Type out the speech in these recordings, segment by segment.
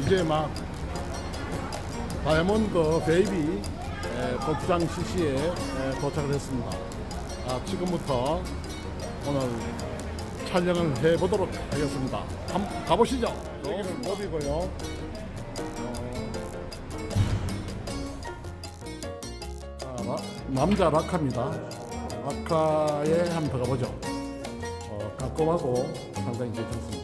이제 막 다이아몬드 베이비 에, 골프장 CC에 에, 도착을 했습니다. 아, 지금부터 오늘 촬영을 해보도록 하겠습니다. 한번 가보시죠. 여기는 로비고요. 어, 아, 라- 남자 라카입니다. 라카에 한번 들어가보죠. 어, 깔끔하고 상당히 괜찮습니다.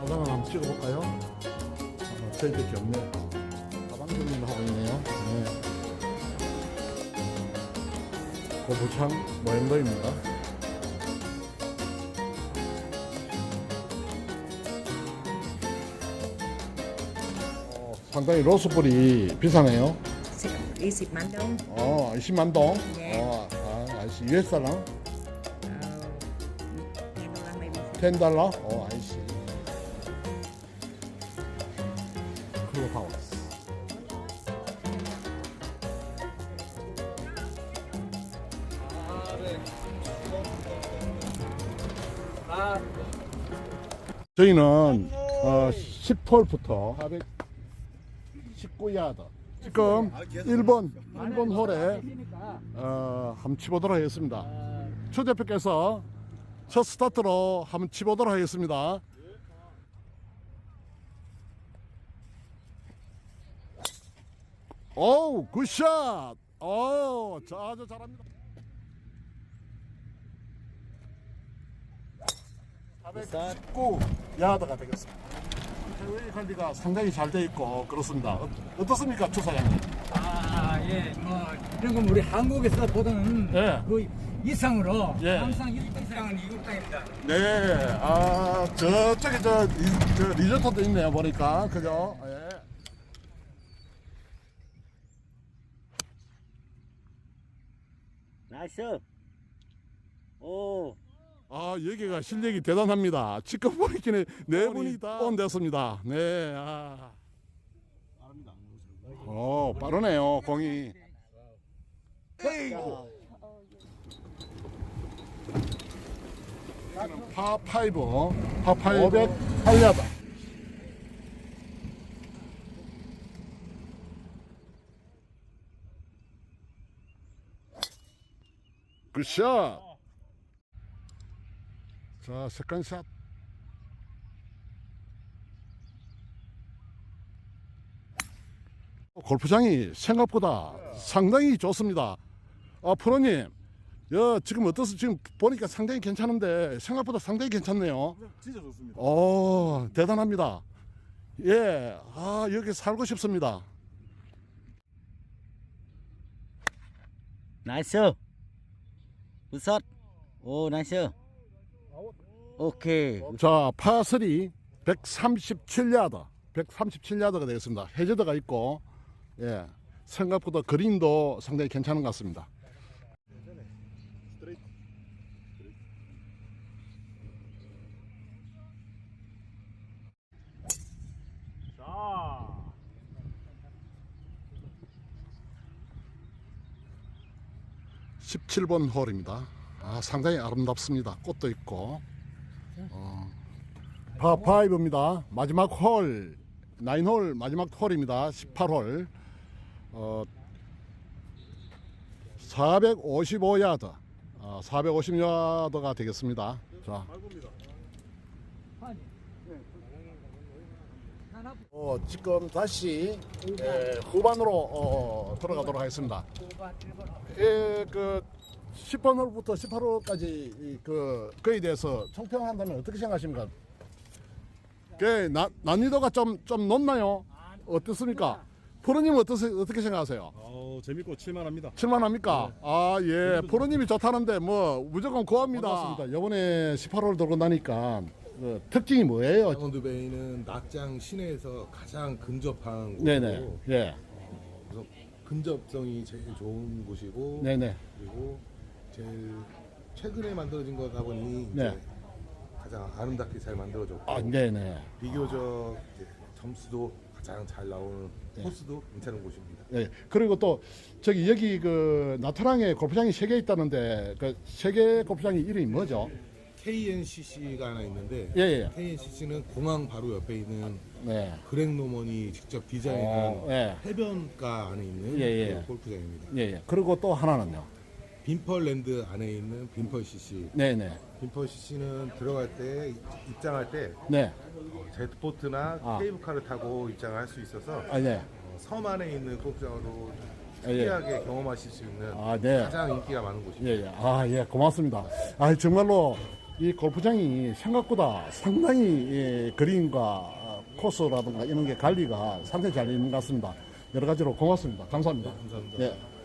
가방을 한번 찍어볼까요? 어, 저희밖에 없네. 가방 정리를 하고 있네요. 네. 고부창 모형도입니다. 어, 상당히 로스불이 비싸네요. 20만 đồng 어, 20만 동. 네. 어, 아, 아이씨, US 달러? ờ, nghe đô la Mỹ 10 달러? 어, 아이씨. 클럽하우스. 저희는 어, 10홀부터 419야드 지금 1번 1번 홀에 어, 한번 치보도록 하겠습니다. 추 대표께서 첫 스타트로 한번 치보도록 하겠습니다. 오우 굿샷 오 자, 아주 잘합니다 419 야드가 되겠습니다 페어웨이 관리가 상당히 잘 돼 있고 그렇습니다 어, 어떻습니까 추 사장님 아, 예, 뭐 이런 건 우리 한국에서 보던 예. 그 이상으로 예. 항상 1등 이상은 이국 땅입니다. 네, 아 저쪽에 저, 리, 저 리조트도 있네요 보니까 그죠? 예. 나이스. 오. 아 여기가 실력이 대단합니다. 지금 보니까 네 분이 다 온됐습니다. 네, 아. 어 빠르네요 공이. 여기는 파 파이브, 파 파이브 508야다. 굿샷. 자, 세컨샷. 골프장이 생각보다 상당히 좋습니다. 아, 프로님, 여, 지금 어떠세요? 지금 보니까 상당히 괜찮은데 생각보다 상당히 괜찮네요. 진짜 좋습니다. 오, 대단합니다. 예, 아, 여기 살고 싶습니다. 나이스. 우선. 오, 나이스. 오케이. 자, 파3 137야드. 137야드가 되겠습니다. 해저드가 있고, 예. 생각보다 그린도 상당히 괜찮은 것 같습니다. 자. (17번) 홀입니다 아 상당히 아름답습니다 꽃도 있고 어, 파5입니다. 마지막 홀, 9홀 마지막 홀입니다. 18홀. 어, 455야드. 어, 450야드가 되겠습니다. 자. 어, 지금 다시 에, 후반으로 어, 들어가도록 하겠습니다. 예, 그 10번 홀부터 18홀까지 그 거에 대해서 총평한다면 어떻게 생각하십니까? 그 나, 난이도가 좀좀 높나요? 어떻습니까? 프로님 어떻게 어떻게 생각하세요? 어, 재밌고 칠만합니다. 칠만합니까? 아 예, 프로님이 좋다는데 뭐 무조건 고합니다. 이번에 18홀 돌고 나니까 그 특징이 뭐예요? 다이아몬드 베이는 낙장 시내에서 가장 근접한 곳이고 네네, 예, 그래서 근접성이 제일 좋은 곳이고 네네, 그리고 제일 최근에 만들어진 거다 보니 이제 네. 가장 아름답게 잘 만들어졌고 아 네네. 비교적 이제 점수도 가장 잘 나오는 코스도 괜찮은 곳입니다. 예. 그리고 또 저기 여기 그 나트랑에 골프장이 세 개 있다는데 그 세 개 골프장이 이름이 뭐죠? KNCC가 하나 있는데 예, 예. KNCC는 공항 바로 옆에 있는 네. 그렉 노먼이 직접 디자인한 어, 예. 해변가 안에 있는 예, 예. 그 골프장입니다. 예, 예. 그리고 또 하나는요. 빈펄랜드 안에 있는 빈펄 CC. 네, 네. 빈펄 CC는 들어갈 때 입장할 때 네. 제트보트나 아. 케이블카를 타고 입장을 할수 있어서 아, 네. 어, 섬 안에 있는 골프장으로 아, 예. 특이하게 경험하실 수 있는 아, 네. 가장 인기가 많은 곳입니다. 예, 예. 아, 예. 고맙습니다. 아, 정말로 이 골프장이 생각보다 상당히 예, 그린과 어, 코스라든가 이런 게 관리가 상당히 잘 있는 것 같습니다. 여러 가지로 고맙습니다. 감사합니다. 감사합니다. 예.